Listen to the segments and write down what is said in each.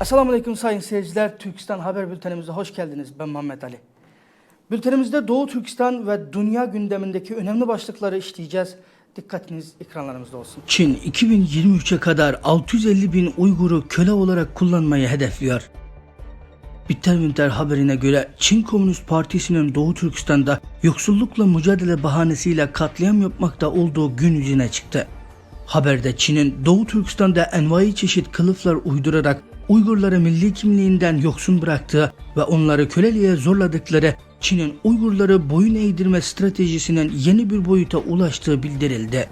Esselamu Aleyküm sayın seyirciler. Türkistan Haber Bültenimize hoş geldiniz. Ben Muhammed Ali. Bültenimizde Doğu Türkistan ve dünya gündemindeki önemli başlıkları işleyeceğiz. Dikkatiniz ekranlarımızda olsun. Çin 2023'e kadar 650 bin Uygur'u köle olarak kullanmayı hedefliyor. Bitterwinter haberine göre Çin Komünist Partisi'nin Doğu Türkistan'da yoksullukla mücadele bahanesiyle katliam yapmakta olduğu gün yüzüne çıktı. Haberde Çin'in Doğu Türkistan'da envai çeşit kılıflar uydurarak Uygurları milli kimliğinden yoksun bıraktığı ve onları köleliğe zorladıkları Çin'in Uygurları boyun eğdirme stratejisinin yeni bir boyuta ulaştığı bildirildi.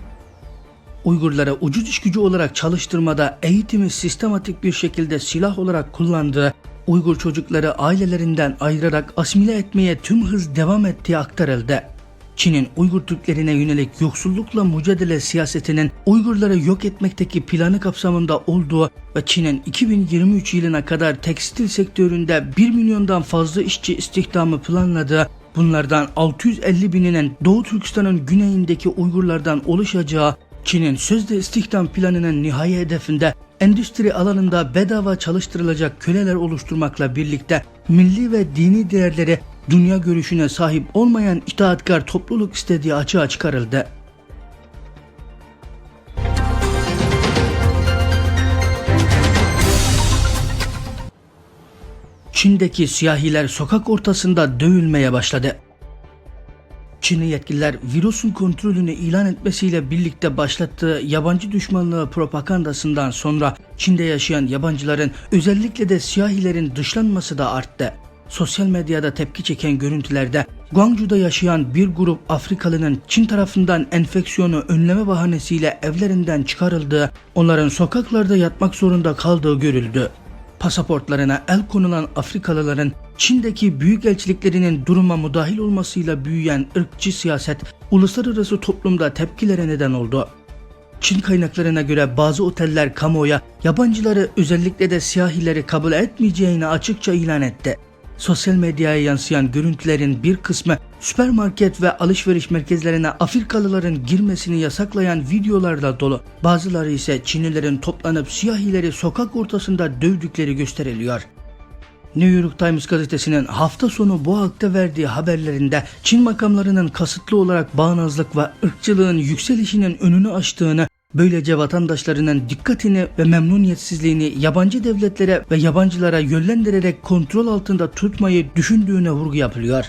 Uygurlara ucuz iş gücü olarak çalıştırmada eğitimi sistematik bir şekilde silah olarak kullandığı, Uygur çocukları ailelerinden ayırarak asimile etmeye tüm hız devam ettiği aktarıldı. Çin'in Uygur Türklerine yönelik yoksullukla mücadele siyasetinin Uygurları yok etmekteki planı kapsamında olduğu ve Çin'in 2023 yılına kadar tekstil sektöründe 1 milyondan fazla işçi istihdamı planladığı, bunlardan 650 bininin Doğu Türkistan'ın güneyindeki Uygurlardan oluşacağı, Çin'in sözde istihdam planının nihai hedefinde endüstri alanında bedava çalıştırılacak köleler oluşturmakla birlikte milli ve dini değerleri dünya görüşüne sahip olmayan itaatkar topluluk istediği açığa çıkarıldı. Çin'deki siyahiler sokak ortasında dövülmeye başladı. Çinli yetkililer virüsün kontrolünü ilan etmesiyle birlikte başlattığı yabancı düşmanlığı propagandasından sonra Çin'de yaşayan yabancıların özellikle de siyahilerin dışlanması da arttı. Sosyal medyada tepki çeken görüntülerde Guangzhou'da yaşayan bir grup Afrikalının Çin tarafından enfeksiyonu önleme bahanesiyle evlerinden çıkarıldığı, onların sokaklarda yatmak zorunda kaldığı görüldü pasaportlarına el konulan Afrikalıların Çin'deki büyük elçiliklerinin duruma müdahil olmasıyla büyüyen ırkçı siyaset uluslararası toplumda tepkilere neden oldu. Çin kaynaklarına göre bazı oteller kamuoya yabancıları özellikle de siyahileri kabul etmeyeceğini açıkça ilan etti. Sosyal medyaya yansıyan görüntülerin bir kısmı süpermarket ve alışveriş merkezlerine Afrikalıların girmesini yasaklayan videolarla dolu. Bazıları ise Çinlilerin toplanıp siyahileri sokak ortasında dövdükleri gösteriliyor. New York Times gazetesinin hafta sonu bu hakta verdiği haberlerinde Çin makamlarının kasıtlı olarak bağnazlık ve ırkçılığın yükselişinin önünü açtığını, böylece vatandaşlarının dikkatini ve memnuniyetsizliğini yabancı devletlere ve yabancılara yönlendirerek kontrol altında tutmayı düşündüğüne vurgu yapılıyor.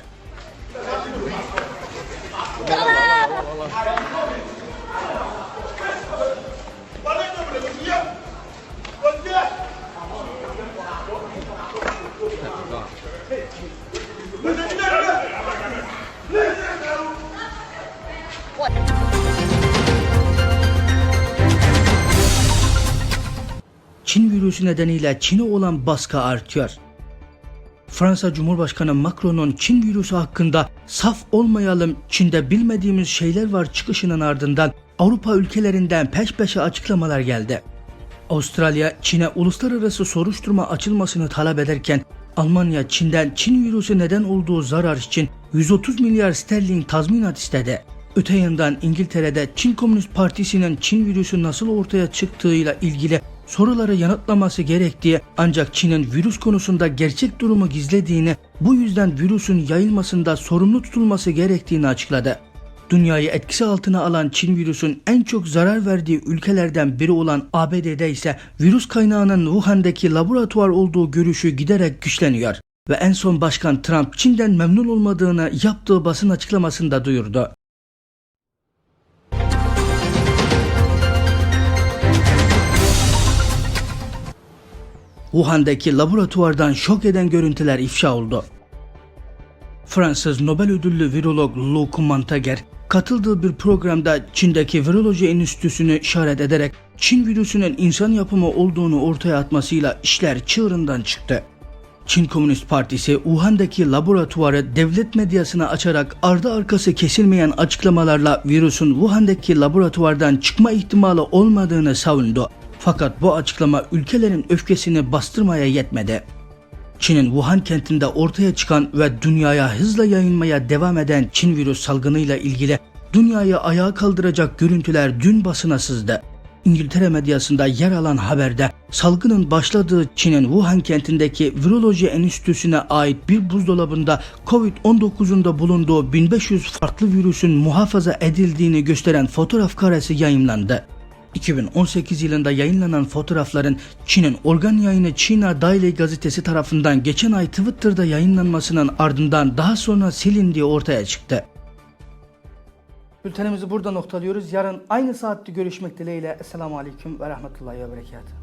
Çin virüsü nedeniyle Çin'e olan baskı artıyor. Fransa Cumhurbaşkanı Macron'un Çin virüsü hakkında saf olmayalım Çin'de bilmediğimiz şeyler var çıkışının ardından Avrupa ülkelerinden peş peşe açıklamalar geldi. Avustralya Çin'e uluslararası soruşturma açılmasını talep ederken Almanya Çin'den Çin virüsü neden olduğu zarar için 130 milyar sterlin tazminat istedi. Öte yandan İngiltere'de Çin Komünist Partisi'nin Çin virüsü nasıl ortaya çıktığıyla ilgili soruları yanıtlaması gerektiği ancak Çin'in virüs konusunda gerçek durumu gizlediğini, bu yüzden virüsün yayılmasında sorumlu tutulması gerektiğini açıkladı. Dünyayı etkisi altına alan Çin virüsün en çok zarar verdiği ülkelerden biri olan ABD'de ise virüs kaynağının Wuhan'daki laboratuvar olduğu görüşü giderek güçleniyor ve en son Başkan Trump Çin'den memnun olmadığını yaptığı basın açıklamasında duyurdu. Wuhan'daki laboratuvardan şok eden görüntüler ifşa oldu. Fransız Nobel ödüllü virolog Luc Montagnier katıldığı bir programda Çin'deki viroloji enstitüsünü işaret ederek Çin virüsünün insan yapımı olduğunu ortaya atmasıyla işler çığırından çıktı. Çin Komünist Partisi Wuhan'daki laboratuvarı devlet medyasına açarak ardı arkası kesilmeyen açıklamalarla virüsün Wuhan'daki laboratuvardan çıkma ihtimali olmadığını savundu. Fakat bu açıklama ülkelerin öfkesini bastırmaya yetmedi. Çin'in Wuhan kentinde ortaya çıkan ve dünyaya hızla yayılmaya devam eden Çin virüs salgınıyla ilgili dünyayı ayağa kaldıracak görüntüler dün basına sızdı. İngiltere medyasında yer alan haberde salgının başladığı Çin'in Wuhan kentindeki Viroloji Enstitüsü'ne ait bir buzdolabında Covid-19'un da bulunduğu 1500 farklı virüsün muhafaza edildiğini gösteren fotoğraf karesi yayımlandı. 2018 yılında yayınlanan fotoğrafların Çin'in organ yayını China Daily gazetesi tarafından geçen ay Twitter'da yayınlanmasının ardından daha sonra silindiği ortaya çıktı. Bültenimizi burada noktalıyoruz. Yarın aynı saatte görüşmek dileğiyle. Esselamu Aleyküm ve Rahmetullahi ve Berekatuhu.